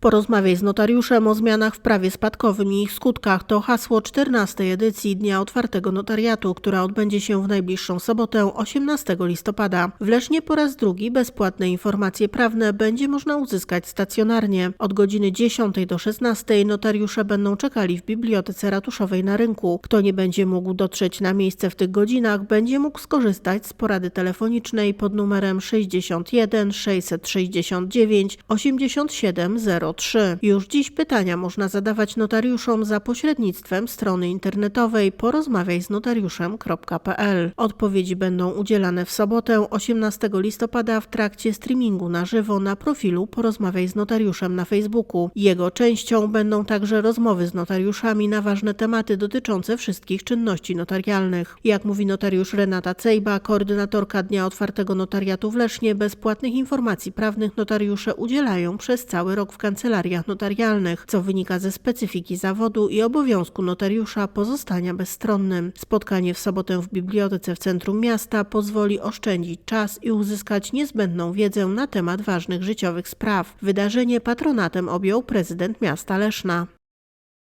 Porozmawiaj z notariuszem o zmianach w prawie spadkowym i ich skutkach to hasło 14 edycji Dnia Otwartego Notariatu, która odbędzie się w najbliższą sobotę 18 listopada. W Lesznie po raz drugi bezpłatne informacje prawne będzie można uzyskać stacjonarnie. Od godziny 10 do 16 notariusze będą czekali w Bibliotece Ratuszowej na rynku. Kto nie będzie mógł dotrzeć na miejsce w tych godzinach, będzie mógł skorzystać z porady telefonicznej pod numerem 61 669 8703. Już dziś pytania można zadawać notariuszom za pośrednictwem strony internetowej porozmawiaj-z-notariuszem.pl. Odpowiedzi będą udzielane w sobotę 18 listopada w trakcie streamingu na żywo na profilu Porozmawiaj z notariuszem na Facebooku. Jego częścią będą także rozmowy z notariuszami na ważne tematy dotyczące wszystkich czynności notarialnych. Jak mówi notariusz Renata Cejba, koordynatorka Dnia Otwartego Notariatu w Lesznie, bezpłatnych informacji prawnych notariusze udzielają przez cały rok w kancelariach notarialnych, co wynika ze specyfiki zawodu i obowiązku notariusza pozostania bezstronnym. Spotkanie w sobotę w bibliotece w centrum miasta pozwoli oszczędzić czas i uzyskać niezbędną wiedzę na temat ważnych życiowych spraw. Wydarzenie patronatem objął prezydent miasta Leszna.